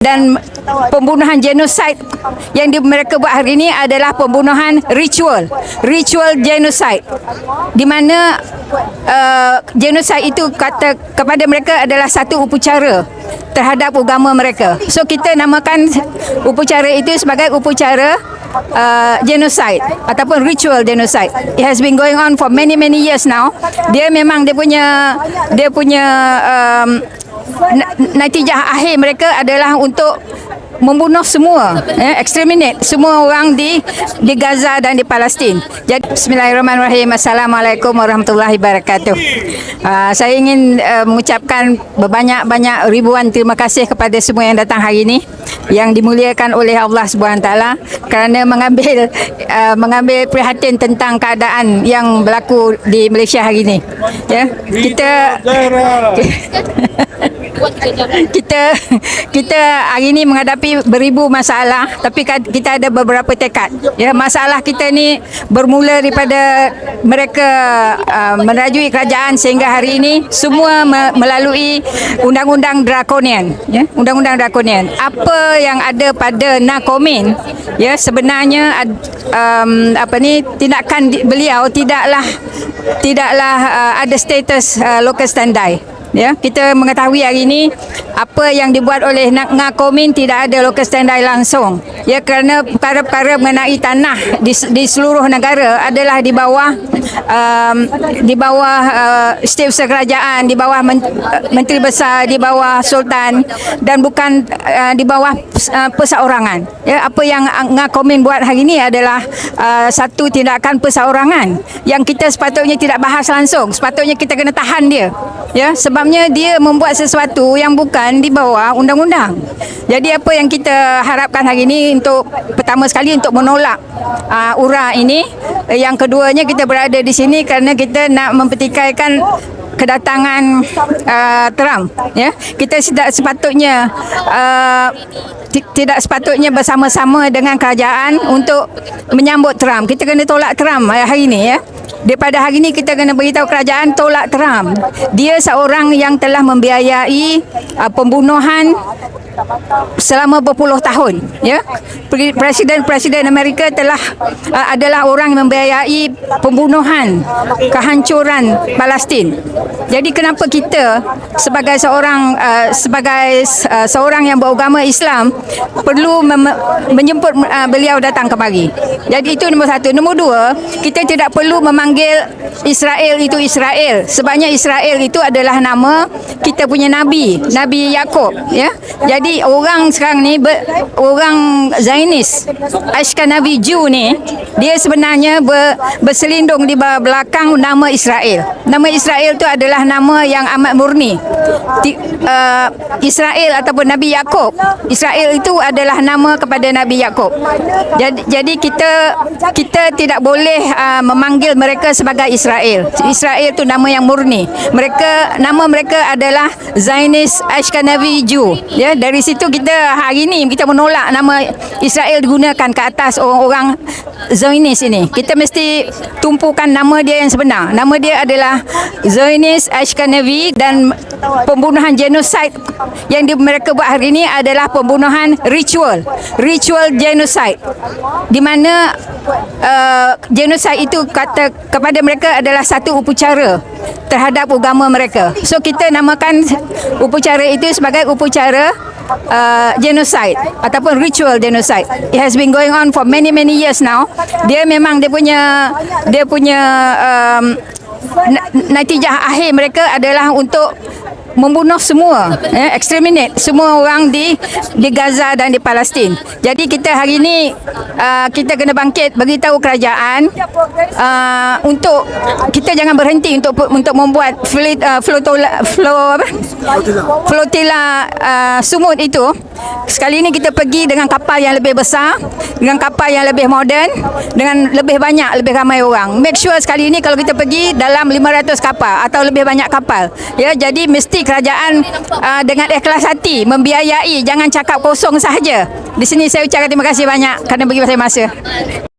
dan pembunuhan genosid yang di, mereka buat hari ini adalah pembunuhan ritual. Ritual genosid di mana uh, genosid itu kata kepada mereka adalah satu upacara terhadap agama mereka. So kita namakan upacara itu sebagai upacara uh, genocide ataupun ritual genocide. It has been going on for many many years now. Dia memang dia punya dia punya um, natijah akhir mereka adalah untuk membunuh semua eh, exterminate semua orang di di Gaza dan di Palestin. Jadi bismillahirrahmanirrahim. Assalamualaikum warahmatullahi wabarakatuh. Uh, saya ingin uh, mengucapkan berbanyak-banyak ribuan terima kasih kepada semua yang datang hari ini yang dimuliakan oleh Allah Subhanahu taala kerana mengambil uh, mengambil perhatian tentang keadaan yang berlaku di Malaysia hari ini. Ya. Kita kita kita hari ini menghadapi beribu masalah tapi kita ada beberapa tekad. Ya masalah kita ni bermula daripada mereka uh, merajui kerajaan sehingga hari ini semua me- melalui undang-undang drakonian ya undang-undang drakonian apa yang ada pada Nakomin ya sebenarnya um, apa ni tindakan beliau tidaklah tidaklah uh, ada status uh, local standby Ya, kita mengetahui hari ini apa yang dibuat oleh Ngakomin tidak ada local standby langsung. Ya, kerana perkara-perkara mengenai tanah di, di seluruh negara adalah di bawah um, di bawah uh, setiausaha kerajaan, di bawah men, uh, menteri besar, di bawah sultan dan bukan uh, di bawah uh, perseorangan. Ya, apa yang Ngakomin buat hari ini adalah uh, satu tindakan perseorangan yang kita sepatutnya tidak bahas langsung. Sepatutnya kita kena tahan dia. Ya, sebabnya dia membuat sesuatu yang bukan di bawah undang-undang. Jadi apa yang kita harapkan hari ini untuk pertama sekali untuk menolak uh, URA ini, yang keduanya kita berada di sini kerana kita nak mempertikaikan kedatangan uh, Trump ya. Kita tidak sepatutnya uh, ti- tidak sepatutnya bersama-sama dengan kerajaan untuk menyambut Trump. Kita kena tolak Trump hari ini ya. Daripada hari ini kita kena beritahu kerajaan tolak Trump. Dia seorang yang telah membiayai uh, pembunuhan selama berpuluh tahun ya. Pre- presiden-presiden Amerika telah uh, adalah orang yang membiayai pembunuhan kehancuran Palestin. Jadi kenapa kita sebagai seorang uh, sebagai uh, seorang yang beragama Islam perlu mem- menjemput uh, beliau datang kemari? Jadi itu nombor satu. Nombor dua kita tidak perlu memanggil Israel itu Israel. Sebabnya Israel itu adalah nama kita punya nabi Nabi Yakub ya. Jadi orang sekarang ni ber, orang Zionis Ashkenazi Jew ni dia sebenarnya ber, berselindung di belakang nama Israel. Nama Israel tu adalah nama yang amat murni. Ti, uh, Israel ataupun Nabi Yakub. Israel itu adalah nama kepada Nabi Yakub. Jadi, jadi kita kita tidak boleh uh, memanggil mereka sebagai Israel. Israel itu nama yang murni. Mereka nama mereka adalah Zionis Ashkenazi Jew. Ya situ kita hari ini kita menolak nama Israel digunakan ke atas orang-orang Zionis ini. Kita mesti tumpukan nama dia yang sebenar. Nama dia adalah Zionis Ashkenazi dan pembunuhan genosid yang di, mereka buat hari ini adalah pembunuhan ritual ritual genosid di mana uh, genosid itu kata kepada mereka adalah satu upacara terhadap agama mereka so kita namakan upacara itu sebagai upacara uh, genocide ataupun ritual genocide. It has been going on for many many years now. Dia memang dia punya dia punya um, na- natijah akhir mereka adalah untuk membunuh semua eh, exterminate semua orang di di Gaza dan di Palestin. Jadi kita hari ini uh, kita kena bangkit beritahu kerajaan uh, untuk kita jangan berhenti untuk untuk membuat fleet uh, flotilla flow apa? flotilla uh, sumut itu sekali ini kita pergi dengan kapal yang lebih besar dengan kapal yang lebih moden dengan lebih banyak lebih ramai orang. Make sure sekali ini kalau kita pergi dalam 500 kapal atau lebih banyak kapal. Ya jadi mesti kerajaan uh, dengan ikhlas hati membiayai. Jangan cakap kosong sahaja. Di sini saya ucapkan terima kasih banyak kerana bagi saya masa